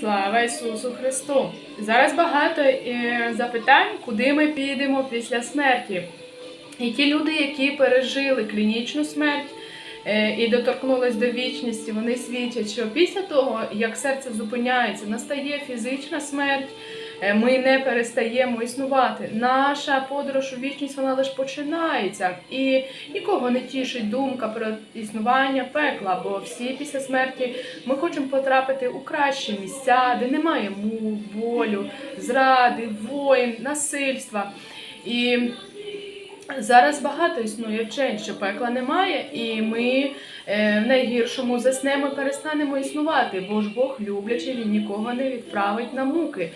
Слава Ісусу Христу! Зараз багато е, запитань, куди ми підемо після смерті. І ті люди, які пережили клінічну смерть е, і доторкнулись до вічності, вони свідчать, що після того, як серце зупиняється, настає фізична смерть. Е, Ми не перестаємо існувати. Наша подорож у вічність вона лише починається, і нікого не тішить думка про існування пекла, бо всі після смерті ми хочемо потрапити у кращі місця, де немає мук, болю, зради, воїн, насильства. І зараз багато існує вчень, що пекла немає, і ми е, в найгіршому заснемо перестанемо існувати, бо ж Бог люблячий, він нікого не відправить на муки,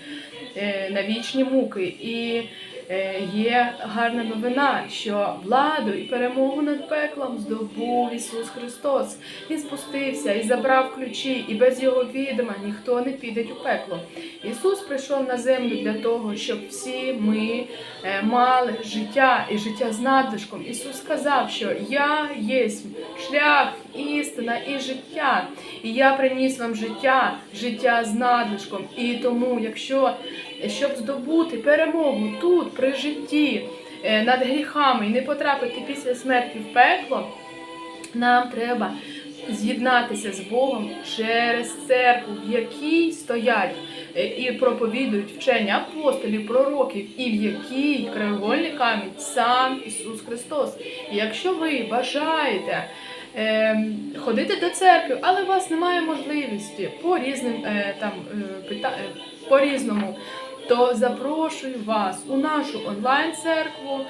на вічні муки. І е, є гарна новина, що владу і перемогу над пеклом здобув Ісус Христос. Він спустився і забрав ключі, і без його відома ніхто не піде у пекло. Ісус прийшов на землю для того, щоб всі ми е, мали життя і життя з надлишком. Ісус сказав, що я є шлях, істина і життя. І я приніс вам життя, життя з надлишком. І тому, якщо щоб здобути перемогу тут, при житті, е, над гріхами і не потрапити після смерті в пекло, нам треба з'єднатися з Богом через церкву, в якій стоять е, і проповідують вчення апостолів, пророків, і в якій краєвольний камінь сам Ісус Христос. І якщо ви бажаєте ходити до церкви, але у вас немає можливості по різним е, там е, е, по різному. То запрошую вас у нашу онлайн-церкву,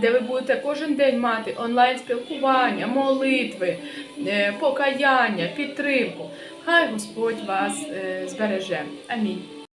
де ви будете кожен день мати онлайн-спілкування, молитви, покаяння, підтримку. Хай Господь вас збереже. Амінь.